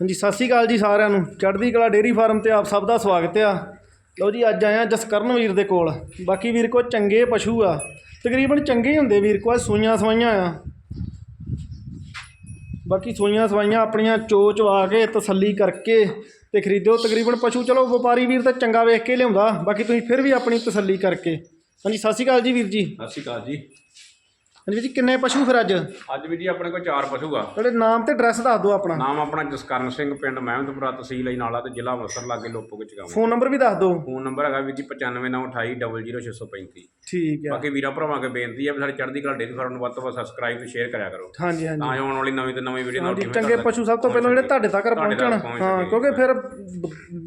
ਹਾਂਜੀ, ਸਤਿ ਸ਼੍ਰੀ ਅਕਾਲ ਜੀ ਸਾਰਿਆਂ ਨੂੰ। ਚੜ੍ਹਦੀ ਕਲਾ ਡੇਅਰੀ ਫਾਰਮ ਤੇ ਆਪ ਸਭ ਦਾ ਸਵਾਗਤ ਆ। ਲਓ ਜੀ, ਅੱਜ ਆਇਆ ਜਸਕਰਨ ਵੀਰ ਦੇ ਕੋਲ। ਬਾਕੀ ਵੀਰ ਕੋਲ ਚੰਗੇ ਪਸ਼ੂ ਆ। ਤਕਰੀਬਨ ਚੰਗੇ ਹੁੰਦੇ ਵੀਰ ਕੋਲ, ਸੂਈਆਂ ਸਵਾਈਆਂ ਆ। ਬਾਕੀ ਸੂਈਆਂ ਸਵਾਈਆਂ ਆਪਣੀਆਂ ਚੋ ਚਵਾ ਕੇ, ਤਸੱਲੀ ਕਰਕੇ ਤੇ ਖਰੀਦਿਓ। ਤਕਰੀਬਨ ਪਸ਼ੂ, ਚਲੋ ਵਪਾਰੀ ਵੀਰ ਤਾਂ ਚੰਗਾ ਵੇਖ ਕੇ ਲਿਆਉਂਦਾ। ਬਾਕੀ ਤੁਸੀਂ ਫਿਰ ਵੀ ਆਪਣੀ ਤਸੱਲੀ ਕਰਕੇ। ਹਾਂਜੀ, ਸਤਿ ਸ਼੍ਰੀ ਅਕਾਲ ਜੀ ਵੀਰ ਜੀ। ਸਤਿ ਸ਼੍ਰੀ ਅਕਾਲ ਜੀ। ਹਾਂਜੀ ਵੀਰ ਜੀ ਕਿੰਨੇ ਪਸ਼ੂ ਫਿਰ ਅੱਜ? ਅੱਜ ਵੀ ਜੀ ਆਪਣੇ ਕੋਲ ਚਾਰ ਪਸ਼ੂ ਆ। ਤੁਹਾਡੇ ਨਾਮ ਤੇ ਐਡਰੈਸ ਦੱਸ ਦਿਓ ਆਪਣਾ। ਨਾਮ ਆਪਣਾ ਜਸਕਰਨ ਸਿੰਘ ਪਿੰਡ ਮਹਿਮਦਪੁਰਾ ਤਹਿਸੀਲ ਅਜਨਾਲਾ ਤੇ ਜ਼ਿਲ੍ਹਾ ਅੰਮ੍ਰਿਤਸਰ ਲਾਗੇ ਲੋਪੋ ਵਿੱਚ ਗਾਵਾਂ। ਫੋਨ ਨੰਬਰ ਵੀ ਦੱਸ ਦਿਓ। ਫੋਨ ਨੰਬਰ ਹੈਗਾ ਵੀ ਜੀ 9598200635 ਠੀਕ ਆ। ਬਾਕੀ ਵੀਰਾਂ ਭਰਾਵਾਂ ਕੇ ਬੇਨਤੀ ਹੈ ਵੀ ਸਾਡੇ ਚੜ੍ਹਦੀ ਕਲਾ ਡੇਰੀ ਫਾਰਮ ਨੂੰ ਵੱਧ ਤੋਂ ਵੱਧ ਸਬਸਕ੍ਰਾਈਬ ਤੇ ਸ਼ੇਅਰ ਕਰਿਆ ਕਰੋ। ਹਾਂਜੀ ਹਾਂਜੀ। ਤਾਂ ਜੋ ਆਉਣ ਵਾਲੀ ਨਵੀਂ ਤੋਂ ਨਵੀਂ ਵੀਡੀਓ ਨੋਟੀਫਿਕੇਸ਼ਨ ਚੰਗੇ ਪਸ਼ੂ ਸਭ ਤੋਂ ਪਹਿਲਾਂ ਜਿਹੜੇ ਤੁਹਾਡੇ ਤੱਕ ਪਹੁੰਚਣ। ਪਹੁੰਚ ਹਾਂ। ਕਿਉਂਕਿ ਫਿਰ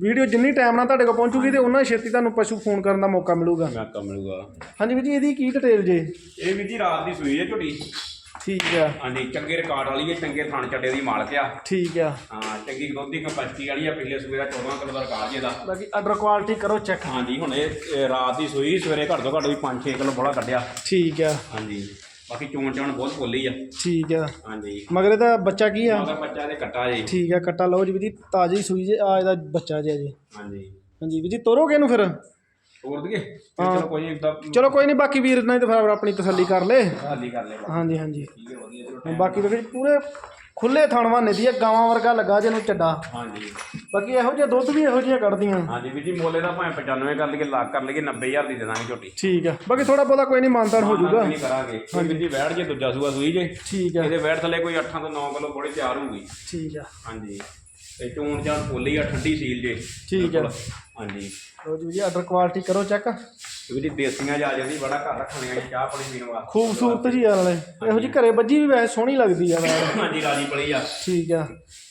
ਵੀਡੀਓ ਜਿੰਨੀ ਟਾਈਮ ਨਾਲ ਤੁਹਾਡੇ ਕੋਲ ਪਹੁੰਚੂਗੀ ਤੇ ਉਹਨਾਂ ਛੇਤੀ ਤੁਹਾਨੂੰ ਪਸ਼ੂ ਫੋਨ ਕਰਨ ਦਾ ਮੌਕਾ ਮਿਲੂਗਾ। ਮੌਕਾ ਮਿਲੂਗਾ। ਹਾਂਜੀ ਵੀਰ ਜੀ ਇਹਦੀ ਕੀ ਡਿਟੇਲ ਜੇ? ਇਹ ਵੀ ਜੀ ਰਾਤ ਦੀ ਸੂਈ ਹੈ ਝੋਟੀ? ਠੀਕ ਆ। ਹਾਂਜੀ ਚੰਗੇ ਰਿਕਾਰਡ ਵਾਲੀ ਹੈ ਚੰਗੇ ਥਣ ਚੱਡੇ ਦੀ ਮਾਲਕ ਆ। ਠੀਕ ਆ। ਹਾਂ ਚੰਗੀ ਦੁੱਧ ਦੀ ਕਪੈਸਿਟੀ ਵਾਲੀ ਆ ਪਿਛਲੇ ਸੂਏ ਦਾ 14 ਕਿਲੋ ਦਾ ਰਿਕਾਰਡ ਇਹਦਾ ਬਾਕੀ ਆਰਡਰ ਕੁਆਲਿਟੀ ਕਰੋ ਚੈੱਕ ਹਾਂਜੀ ਹੁਣ ਇਹ ਇਹ ਰਾਤ ਦੀ ਸੂਈ ਸਵੇਰੇ ਘੱਟ ਤੋਂ ਘੱਟ ਵੀ 5-6 ਕਿਲੋ ਬੋਲਾ ਕੱਢਿਆ। ਠੀਕ ਆ। ਹਾਂਜੀ ਬਾਕੀ ਚੋਣ ਚਾਣ ਬਹੁਤ ਬੋਲੀ ਆ। ਠੀਕ ਆ। ਹਾਂਜੀ। ਮਗਰ ਇਹਦਾ ਬੱਚਾ ਕੀ ਆ? ਮਗਰ ਬੱਚਾ ਦੇ ਕੱਟਾ ਜੀ। ਠੀਕ ਆ ਕੱਟਾ ਲਓ ਜੀ ਜੀ ਤਾਜ਼ੀ ਸੂਈ ਜੇ ਆ ਇਹਦਾ ਬੱਚਾ ਜੇ ਜੀ। ਹਾਂਜੀ। ਹਾਂਜੀ ਜੀ ਤੋਰੋਗੇ ਇਹਨੂੰ ਫਿਰ? ਤੋੜ ਦਈਏ? ਫਿਰ ਚਲੋ ਕੋਈ ਨਹੀਂ ਇਦਾਂ ਚਲੋ ਕੋਈ ਨਹੀਂ ਬਾਕੀ ਵੀਰ ਨਾਲ ਤੇ ਫਿਰ ਆਪਣੀ ਤਸੱਲੀ ਕਰ ਲੇ। ਹਾਲੀ ਕਰ ਲੈ ਹਾਂਜੀ ਹਾਂਜੀ। ਠੀਕ ਹੈ ਵਧੀਆ ਚਲੋ ਬਾਕੀ ਵੀਰ ਜੀ ਪੂਰੇ ਖੁੱਲੇ ਥਣਵਾਨੇ ਦੀ ਆ ਗਾਵਾਂ ਵਰਗਾ ਲੱਗਾ ਜਿਹਨੂੰ ਚੱਡਾ। ਹਾਂਜੀ। ਬਾਕੀ ਇਹੋ ਜਿਹਾ ਦੁੱਧ ਵੀ ਇਹੋ ਜਿਹੀਆਂ ਕੱਢਦੀਆਂ। ਹਾਂਜੀ ਵੀ ਜੀ ਮੋਲੇ ਦਾ ਭਾਵੇਂ 95 ਕਰ ਲਈਏ ਲੱਖ ਕਰ ਲਈਏ 90000 ਦੀ ਦੇ ਦਾਂਗੇ ਝੋਟੀ। ਠੀਕ ਆ। ਬਾਕੀ ਥੋੜਾ ਬਹੁਤਾ ਕੋਈ ਨਹੀਂ ਮਾਨਤਾਨ ਹੋ ਜਾਊਗਾ। ਨਹੀਂ ਕਰਾਂਗੇ। ਇਹ ਵੀ ਜੀ ਵੈੜ ਜੇ ਦੂਜਾ ਸੂਆ ਸੂਈ ਜੇ। ਠੀਕ ਆ। ਇਹਦੇ ਵੈੜ ਥੱਲੇ ਕੋਈ 8 ਤੋਂ 9 ਕਿਲੋ ਬੜੀ ਤਿਆਰ ਹੋਊਗੀ। ਠੀਕ ਆ। ਹਾਂਜੀ। ਤੇ ਚੋਣ ਚਾਣ ਫੁੱਲੀ ਆ ਠੰਡੀ ਸੀਲ ਜੇ ਠੀਕ ਆ ਹਾਂਜੀ। ਲੋ ਜੀ ਆਰਡਰ ਕੁਆਲਿਟੀ ਕਰੋ ਚੈੱਕ ਇਹ ਵੀ ਜੀ ਦੇਸੀਆਂ ਜਾ ਜਾਂਦੀ ਬੜਾ ਘਰ ਰੱਖਣੀਆਂ ਜੀ ਚਾਹ ਪਾਣੀ ਪੀਣ ਵਾਸਤੇ। ਖੂਬਸੂਰਤ ਜੀ ਆ ਨਾਲੇ ਇਹੋ ਜੀ ਘਰੇ ਬੱਜੀ ਵੀ ਵੈਸੇ ਸੋਹਣੀ ਲੱਗਦੀ ਆ ਵੈਸੇ ਹਾਂਜੀ ਰਾਜੀ ਪਲੀ ਆ। ਠੀਕ ਆ।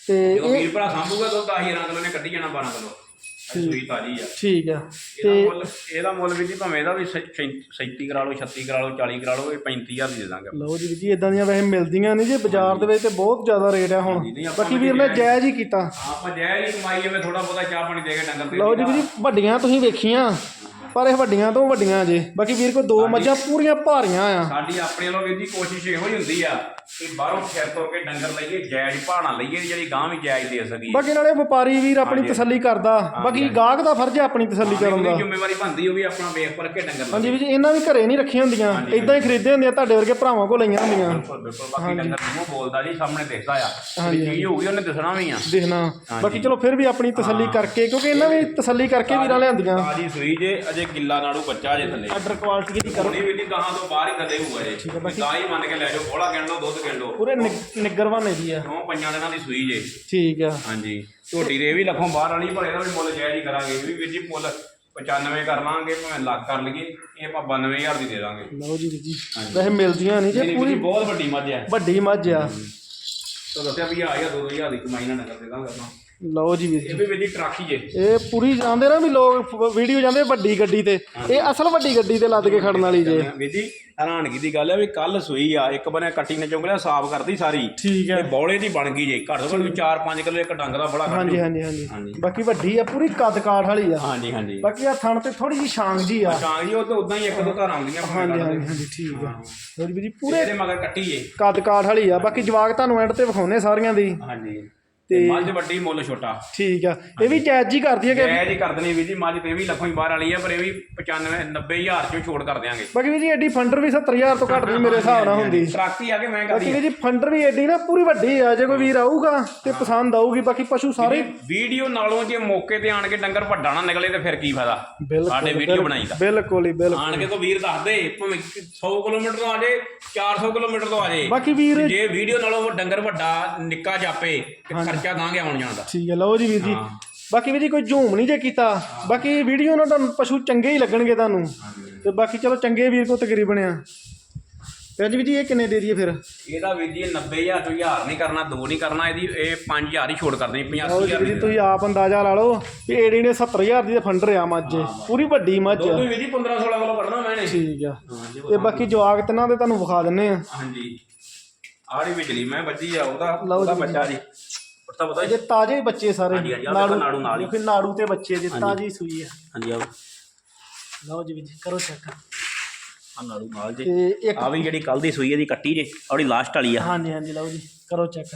ਤੇ ਇਹ ਵੀਰ ਭਰਾ ਸਾਂਭੂਗਾ ਤਾਂ 10000 ਕਿਲੋ ਨੇ ਕੱਢੀ ਜਾਣਾ 12 ਕਿਲੋ। ਸੂਈ ਤਾਜੀ ਆ। ਠੀਕ ਆ। ਇਹਦਾ ਮੁੱਲ ਇਹਦਾ ਮੁੱਲ ਵੀ ਜੀ ਭਾਵੇਂ ਇਹਦਾ ਵੀ 37 ਕਰਾ ਲਓ 36 ਕਰਾ ਲਓ 40 ਕਰਾ ਲਓ ਇਹ 35000 ਦੀ ਦੇ ਦਾਂਗੇ ਲਓ ਜੀ ਜੀ ਇਦਾਂ ਦੀਆਂ ਵੈਸੇ ਮਿਲਦੀਆਂ ਨਹੀਂ ਜੇ ਬਾਜ਼ਾਰ ਦੇ ਵਿੱਚ ਤੇ ਬਹੁਤ ਜ਼ਿਆਦਾ ਰੇਟ ਆ ਹੁਣ। ਬਾਕੀ ਵੀਰ ਨੇ ਜਾਇਜ਼ ਹੀ ਕੀਤਾ। ਆਪਾਂ ਜੈ ਹੀ ਕਮਾਈ ਜਾਵੇ ਥੋੜਾ ਬਹੁਤਾ ਚਾਹ ਪਾਣੀ ਦੇ ਕੇ ਡੰਗਰ ਲਓ ਜੀ ਜੀ ਵੱਡੀਆਂ ਤੁਸੀਂ ਵੇਖੀਆਂ। ਪਰ ਇਹ ਵੱਡੀਆਂ ਤੋਂ ਵੱਡੀਆਂ ਜੇ। ਬਾਕੀ ਵੀਰ ਕੋ ਦੋ ਮੱਝਾਂ ਪੂਰੀਆਂ ਭਾਰੀਆਂ ਆ। ਸਾਡੀ ਆਪਣੇ ਵੱਲੋਂ ਵੀਰ ਕੋਸ਼ਿਸ਼ ਇਹੋ ਹੀ ਹੁੰਦੀ ਆ ਕਿ ਬਾਹਰੋਂ ਖੈਰ ਤੋਰ ਕੇ ਡੰਗਰ ਲਈਏ ਜਾਇਜ਼ ਭਾਣਾ ਲਈਏ ਜਿਹੜੀ ਗਾਂ ਵੀ ਜਾਇਜ਼ ਦੇ ਸਕੀਏ ਬਾਕੀ ਨਾਲੇ ਵਪਾਰੀ ਵੀਰ ਆਪਣੀ ਤਸੱਲੀ ਕਰਦਾ। ਬਾਕੀ ਗਾਹਕ ਦਾ ਫਰਜ਼ ਹੈ ਆਪਣੀ ਤਸੱਲੀ ਕਰਨ ਦਾ। ਜ਼ਿੰਮੇਵਾਰੀ ਬਣਦੀ ਉਹ ਵੀ ਆਪਣਾ ਵੇਖ ਪਰ ਕੇ ਡੰਗਰ ਹਾਂਜੀ ਵੀ ਜੀ ਇਹਨਾਂ ਵੀ ਘਰੇ ਨਹੀਂ ਰੱਖੀਆਂ ਹੁੰਦੀਆਂ। ਇਦਾਂ ਹੀ ਖਰੀਦੇ ਹੁੰਦੇ ਆ ਤੁਹਾਡੇ ਵਰਗੇ ਭਰਾਵਾਂ ਕੋਲ ਲਈਆਂ ਹੁੰਦੀਆਂ। ਬਿਲਕੁਲ ਬਿਲਕੁਲ। ਬਾਕੀ ਡੰਗਰ ਮੂੰਹ ਬੋਲਦਾ ਜੀ ਸਾਹਮਣੇ ਦਿਖਦਾ ਆ। ਚੀਜ਼ ਹੋਊਗੀ ਉਹਨੇ ਦਿਸਣਾ ਵੀ ਆ। ਦੇਖਣਾ। ਬਾਕੀ ਚਲੋ ਫਿਰ ਵੀ ਆਪਣੀ ਤਸੱਲੀ ਕਰਕੇ ਕਿਉਂਕਿ ਇਹਨਾਂ ਵੀ ਤਸੱਲੀ ਕਰਕੇ ਵੀਰਾਂ ਲਿਆਂਦੀਆਂ। ਤਾਜੀ ਸੂਈ ਜੇ ਅਜੇ ਕਿੱਲਾ ਨਾੜੂ ਬੱਚਾ ਜੇ ਥੱਲੇ। ਆਰਡਰ ਕੁਆਲਿਟੀ ਦੀ ਕਰੋ? ਨਹੀਂ ਗਾਹਾਂ ਤੋਂ ਬਾਹਰ ਹੀ ਥੱਲੇ ਹੋਊਗਾ ਜੇ। ਗਾਂ ਹੀ ਮੰਨ ਕੇ ਲੈ ਜਾਓ ਬੋਲਾ ਗਿਣ ਲਓ ਦੁੱਧ ਗਿਣ ਲਓ। ਪੂਰੇ ਨਿੱਗਰਵਾਨੇ ਦੀ ਆ। ਨੌ ਪੰਜਾਂ ਦਿਨਾਂ ਦੀ ਸੂਈ ਜੇ। ਠੀਕ ਆ। ਹਾਂਜੀ। ਝੋਟੀ ਦੇ ਇਹ ਵੀ ਲੱਖੋਂ ਬਾਹਰ ਵਾਲੀ ਪਰ ਇਹਦਾ ਵੀ ਮੁੱਲ ਜਾਇਜ਼ ਹੀ ਕਰਾਂਗੇ। ਇਹ ਵੀ ਵੀਰ ਜੀ ਮੁੱਲ 95 ਕਰ ਲਾਂਗੇ ਭਾਵੇਂ ਲੱਖ ਕਰ ਲਈਏ। ਇਹ ਆਪਾਂ 92000 ਦੀ ਦੇ ਦਾਂਗੇ। ਲਓ ਜੀ ਵੀਰ ਜੀ। ਵੈਸੇ ਮਿਲਦੀਆਂ ਨਹੀਂ ਜੇ ਪੂਰੀ। ਬਹੁਤ ਵੱਡੀ ਮੱਝ ਹੈ ਵੱਡੀ ਮੱਝ ਆ। ਤਾਂ ਦੱਸਿਆ ਵੀ ਆ ਜਾਂ 2000 ਦੀ ਕਮਾਈ ਨਾਲ ਨਗਰ ਦੇ ਦਾਂਗੇ ਆਪਾਂ। ਲਓ ਜੀ। ਵੀਰ ਜੀ ਇਹ ਵੀ ਜੀ ਟਰਾਕੀ ਜੇ ਇਹ ਪੂਰੀ ਜਾਂਦੇ ਨਾ ਵੀ ਲੋਕ ਵੀਡੀਓ ਜਾਂਦੇ ਵੱਡੀ ਗੱਡੀ ਤੇ। ਇਹ ਅਸਲ ਵੱਡੀ ਗੱਡੀ ਤੇ ਲੱਦ ਕੇ ਖੜਨ ਵਾਲੀ ਜੇ। ਜੀ ਹੈਰਾਨਗੀ ਦੀ ਗੱਲ ਹੈ ਵੀ ਕੱਲ ਸੂਈ ਆ ਇੱਕ ਬਨੇ ਕੱਟੀ ਨੇ ਚੁੰਗਲਿਆ ਸਾਫ਼ ਕਰਦੀ ਸਾਰੀ। ਠੀਕ ਤੇ ਬੌਲੇ ਦੀ ਬਣ ਗਈ ਜੇ ਘੱਟ ਤੋਂ ਘੱਟ ਵੀ 4-5 ਕਿਲੋ ਇੱਕ ਡੰਗ ਦਾ ਬੜਾ ਕੱਢ ਹਾਂਜੀ ਹਾਂਜੀ ਹਾਂਜੀ। ਬਾਕੀ ਵੱਡੀ ਆ ਪੂਰੀ ਕੱਦ ਕਾਠ ਵਾਲੀ ਆ। ਹਾਂਜੀ ਹਾਂਜੀ। ਬਾਕੀ ਆ ਥਣ ਤੇ ਥੋੜੀ ਜੀ ਛਾਂਗ ਜੀ ਆ। ਸ਼ਾਂਗ ਜੀ ਉਹ ਤਾਂ ਉਦਾਂ ਹੀ ਇੱਕ ਦੋ ਧਾਰਾਂ ਆਉਂਦੀਆਂ ਹਾਂਜੀ ਹਾਂਜੀ। ਹਾਂਜੀ ਠੀਕ ਆ। ਵੀਰ ਜੀ ਪੂਰੇ ਇਹਦੇ ਮਗਰ ਕੱਟੀ ਜੇ ਕੱਦ ਕਾਠ ਵਾਲੀ ਆ। ਬਾਕੀ ਜਵਾਕ ਤੁਹਾਨੂੰ ਐਂਡ ਤੇ ਵਿਖਾਉਨੇ ਸਾਰੀਆਂ ਦੀ। ਹਾਂਜੀ। ਤੇ ਮੱਝ ਵੱਡੀ ਮੁੱਲ ਛੋਟਾ। ਠੀਕ ਆ। ਇਹ ਵੀ ਜਾਇਜ਼ ਜੀ ਕਰਦੀ ਹੈ ਕਿ ਜੈ ਜੀ ਕਰ ਦਣੀ ਵੀਰ ਜੀ ਮੱਝ ਤੇ ਵੀ ਲੱਖੋਂ ਹੀ ਬਾਹਰ ਵਾਲੀ ਆ ਪਰ ਇਹ ਵੀ 95 90000 ਚੋਂ ਛੋੜ ਕਰ ਦਿਆਂਗੇ। ਬਾਕੀ ਵੀ ਜੀ ਐਡੀ ਫੰਡਰ ਵੀ 70000 ਤੋਂ ਘੱਟ ਨਹੀਂ ਮੇਰੇ ਹਿਸਾਬ ਨਾਲ ਹੁੰਦੀ। ਟਰਾਕੀ ਆ ਕੇ ਮੈਂ ਬਾਕੀ ਕਰਦੀ ਵੀ ਜੀ ਫੰਡਰ ਵੀ ਐਡੀ ਨਾ ਪੂਰੀ ਵੱਡੀ ਆ। ਜੇ ਕੋਈ ਵੀਰ ਆਊਗਾ ਤੇ ਪਸੰਦ ਆਊਗੀ ਬਾਕੀ ਪਸ਼ੂ ਸਾਰੇ ਵੀਡੀਓ ਨਾਲੋਂ ਜੇ ਮੌਕੇ ਤੇ ਆਣ ਕੇ ਡੰਗਰ ਵੱਡਾ ਨਾ ਨਿਕਲੇ ਤੇ ਫਿਰ ਕੀ ਫਾਇਦਾ? ਸਾਡੇ ਵੀਡੀਓ ਬਣਾਈ ਦਾ। ਬਿਲਕੁਲ ਹੀ ਬਿਲਕੁਲ। ਆਣ ਕੇ ਕੋ ਵੀਰ ਦੱਸਦੇ ਭਾਵੇਂ 100 ਕਿਲੋਮੀਟਰ ਤੋਂ ਆ ਜੇ 400 ਕਿਲੋਮੀਟਰ ਤੋਂ ਆ ਜੇ। ਬਾਕੀ ਵੀਰ ਜੇ ਵੀਡੀਓ ਨਾਲੋਂ ਉਹ ਡੰਗਰ ਵੱਡਾ ਨਿੱਕਾ ਜਾਪੇ ਤੇ ਖਰਚਾ ਦਾਂਗੇ ਆਉਣ ਜਾਣ ਦਾ। ਠੀਕ ਹੈ ਲਓ ਜੀ ਵੀਰ ਜੀ। ਬਾਕੀ ਵੀਰ ਜੀ ਕੋਈ ਝੂਮ ਨਹੀਂ ਜੇ ਕੀਤਾ। ਬਾਕੀ ਵੀਡੀਓ ਨਾਲ ਤੁਹਾਨੂੰ ਪਸ਼ੂ ਚੰਗੇ ਹੀ ਲੱਗਣਗੇ ਤੁਹਾਨੂੰ। ਤੇ ਬਾਕੀ ਚਲੋ ਚੰਗੇ ਵੀਰ ਕੋ ਤਕਰੀਬਨ ਆ। ਤੇ ਅੱਜ ਵੀ ਜੀ ਇਹ ਕਿੰਨੇ ਦੇ ਦਈਏ ਫਿਰ? ਇਹਦਾ ਵੀਰ ਜੀ 90000 ਤੋਂ 1000 ਨਹੀਂ ਕਰਨਾ ਦੋ ਨਹੀਂ ਕਰਨਾ ਇਹਦੀ ਇਹ 5000 ਹੀ ਛੋੜ ਕਰ ਦੇਣੀ ਲਓ ਜੀ 85000 ਵੀਰ ਜੀ ਤੁਸੀਂ ਆਪ ਅੰਦਾਜ਼ਾ ਲਾ ਲਓ ਵੀ ਏਡੀ ਨੇ 70000 ਦੀ ਤਾਂ ਫੰਡਰ ਆ ਮੱਝ। ਪੂਰੀ ਵੱਡੀ ਮੱਝ ਆ। ਦੁੱਧ ਵੀਰ ਜੀ 15 16 ਕਿਲੋ ਕੱਢਣਾ ਮੈਨੇ ਠੀਕ ਆ। ਤੇ ਬਾਕੀ ਜਵਾਕ ਤਿੰਨਾਂ ਦੇ ਤੁਹਾਨੂੰ ਵਿਖਾ ਦਿੰਨੇ ਆ। ਹਾਂਜੀ। ਆੜੀ ਵਿਚਲੀ ਮੈਂ ਬੱਜੀ ਆ ਉਹਦਾ ਲਓ ਉਹਦਾ ਜੀ। ਬੱਚਾ ਜੀ। ਪਤਾ ਜੇ ਤਾਜ਼ੇ ਹੀ ਬੱਚੇ ਸਾਰੇ ਹਾਂਜੀ, ਹਾਂਜੀ, ਆਹ ਦੇਖੋ ਨਾੜੂ ਨਾਲ ਹੀ। ਦੇਖੋ ਨਾੜੂ ਤੇ ਬੱਚੇ ਜੇ ਤਾਜ਼ੀ ਸੂਈ ਆ। ਹਾਂਜੀ ਆ ਲਓ ਜੀ ਵੀਰ ਜੀ ਕਰੋ ਚੈੱਕ ਆ ਨਾੜੂ ਨਾਲ ਜੇ। ਤੇ ਇੱਕ ਆ ਵੀ ਜਿਹੜੀ ਕੱਲ ਦੀ ਸੂਈ ਇਹਦੀ ਕੱਟੀ ਜੇ ਔੜੀ ਲਾਸਟ ਵਾਲੀ ਆ। ਹਾਂਜੀ ਹਾਂਜੀ ਲਓ ਜੀ ਕਰੋ ਚੈੱਕ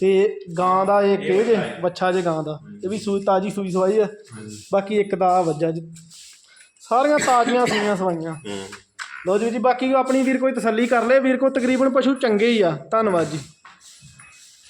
ਤੇ ਗਾਂ ਦਾ ਇਹ ਕੇ ਜੇ ਬੱਚਾ ਜੇ ਗਾਂ ਦਾ? ਇਹ ਵੀ ਸੂਈ ਤਾਜੀ ਸੂਈ ਸਵਾਈ ਆ। ਬਾਕੀ ਇੱਕ ਦਾ ਆਹ ਵੱਜਾ ਜੀ। ਸਾਰੀਆਂ ਤਾਜ਼ੀਆਂ ਸੂਈਆਂ ਸਵਾਈਆਂ। ਹੂੰ। ਲਓ ਜੀ ਵੀਰ ਜੀ ਬਾਕੀ ਆਪਣੀ ਵੀਰ ਕੋਈ ਤਸੱਲੀ ਕਰ ਲੇ। ਵੀਰ ਕੋ ਤਕਰੀਬਨ ਪਸ਼ੂ ਚੰਗੇ ਹੀ ਆ। ਧੰਨਵਾਦ ਜੀ।